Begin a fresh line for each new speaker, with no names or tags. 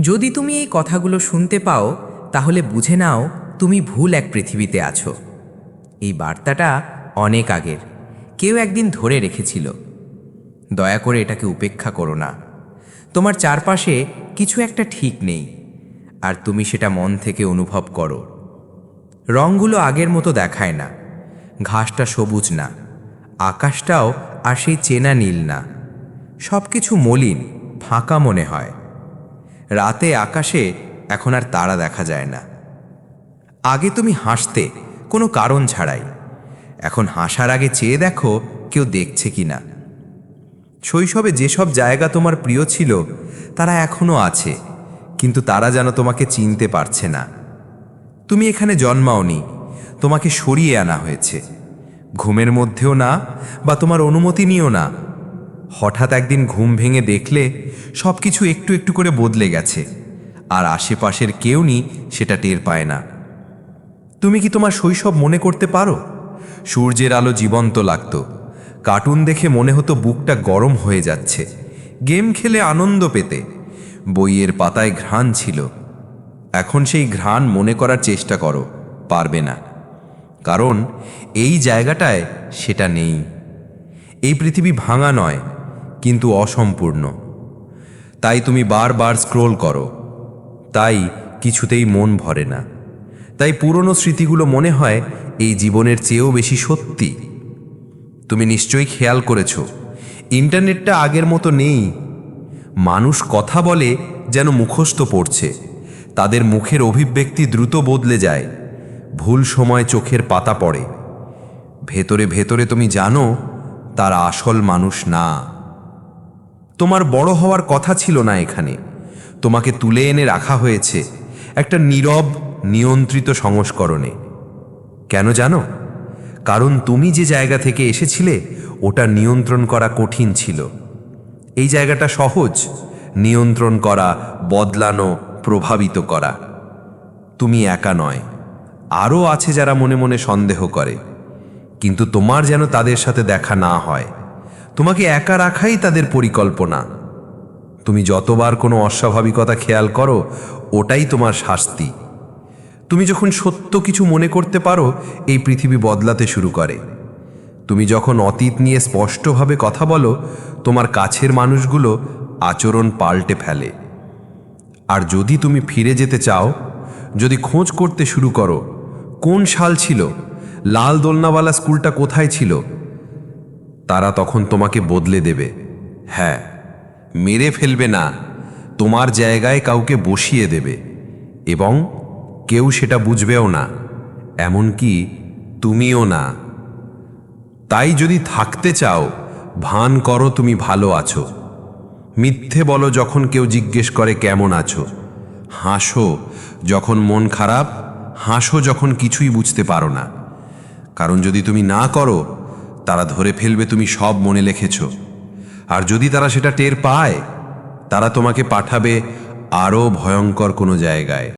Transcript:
যদি তুমি এই কথাগুলো শুনতে পাও, তাহলে বুঝে নাও তুমি ভুল এক পৃথিবীতে আছো। এই বার্তাটা অনেক আগের। কেউ একদিন ধরে রেখেছিল। দয়া করে এটাকে উপেক্ষা করো না। তোমার চারপাশে কিছু একটা ঠিক নেই, আর তুমি সেটা মন থেকে অনুভব করো। রঙগুলো আগের মতো দেখায় না। ঘাসটা সবুজ না। আকাশটাও আর সেই চেনা নীল না। সব কিছু মলিন, ফাঁকা মনে হয়। রাতে আকাশে এখন আর তারা দেখা যায় না। আগে তুমি হাসতে, কোনো কারণ ছাড়াই। এখন হাসার আগে চেয়ে দেখো কেউ দেখছে কি না। শৈশবে যেসব জায়গা তোমার প্রিয় ছিল, তারা এখনও আছে, কিন্তু তারা যেন তোমাকে চিনতে পারছে না। তুমি এখানে জন্মাওনি, তোমাকে সরিয়ে আনা হয়েছে। ঘুমের মধ্যেও না, বা তোমার অনুমতি নিও না হঠাৎ একদিন ঘুম ভেঙে দেখলে সব কিছু একটু একটু করে বদলে গেছে, আর আশেপাশের কেউ নি সেটা টের পায় না। তুমি কি তোমার শৈশব মনে করতে পারো? সূর্যের আলো জীবন্ত লাগতো, কার্টুন দেখে মনে হতো বুকটা গরম হয়ে যাচ্ছে, গেম খেলে আনন্দ পেতে, বইয়ের পাতায় ঘ্রাণ ছিল। এখন সেই ঘ্রাণ মনে করার চেষ্টা করো, পারবে না। কারণ এই জায়গাটায় সেটা নেই। এই পৃথিবী ভাঙা নয় কিন্তু অসম্পূর্ণ। তাই তুমি বারবার স্ক্রোল করো। তাই কিছুতেই মন ভরে না। তাই পুরনো স্মৃতিগুলো মনে হয় এই জীবনের চেয়েও বেশি সত্যি। তুমি নিশ্চয়ই খেয়াল করেছ, ইন্টারনেটটা আগের মতো নেই। মানুষ কথা বলে যেন মুখস্থ পড়ছে। তাদের মুখের অভিব্যক্তি দ্রুত বদলে যায়। ভুল সময় চোখের পাতা পড়ে। ভেতরে ভেতরে তুমি জানো, তারা আসল মানুষ না। তোমার বড় হওয়ার কথা ছিল না এখানে। তোমাকে তুলে এনে রাখা হয়েছে একটা নীরব, নিয়ন্ত্রিত সংস্করণে। কেন জানো? কারণ তুমি যে জায়গা থেকে এসেছিলে, ওটা নিয়ন্ত্রণ করা কঠিন ছিল। এই জায়গাটা সহজ, নিয়ন্ত্রণ করা, বদলানো, প্রভাবিত করা। তুমি একা নয়। আরও আছে যারা মনে মনে সন্দেহ করে। কিন্তু তোমার যেন তাদের সাথে দেখা না হয়। তোমাকে একা রাখাই তাদের পরিকল্পনা। তুমি যতবার কোনো অস্বাভাবিকতা খেয়াল করো, ওটাই তোমার শাস্তি। তুমি যখন সত্য কিছু মনে করতে পারো, এই পৃথিবী বদলাতে শুরু করে। তুমি যখন অতীত নিয়ে স্পষ্টভাবে কথা বলো, তোমার কাছের মানুষগুলো আচরণ পাল্টে ফেলে। আর যদি তুমি ফিরে যেতে চাও, যদি খোঁজ করতে শুরু করো, কোন সাল ছিল? লাল দোলনাওয়ালা স্কুলটা কোথায় ছিল? তারা তখন তোমাকে বদলে দেবে। হ্যাঁ মেরে ফেলবে না, তোমার জায়গায় কাউকে বসিয়ে দেবে, এবং কেউ সেটা বুঝবেও না, এমনকি তুমিও না। তাই যদি থাকতে চাও, ভান করো তুমি ভালো আছো। মিথ্যে বলো যখন কেউ জিজ্ঞেস করে কেমন আছো। হাসো যখন মন খারাপ, হাসো যখন কিছুই বুঝতে পারো না। কারণ যদি তুমি না করো তারা ধরে ফেলবে তুমি সব মনে লেখেছ আর যদি তারা সেটা টের পায়, তারা তোমাকে পাঠাবে আরও ভয়ঙ্কর কোনো জায়গায়।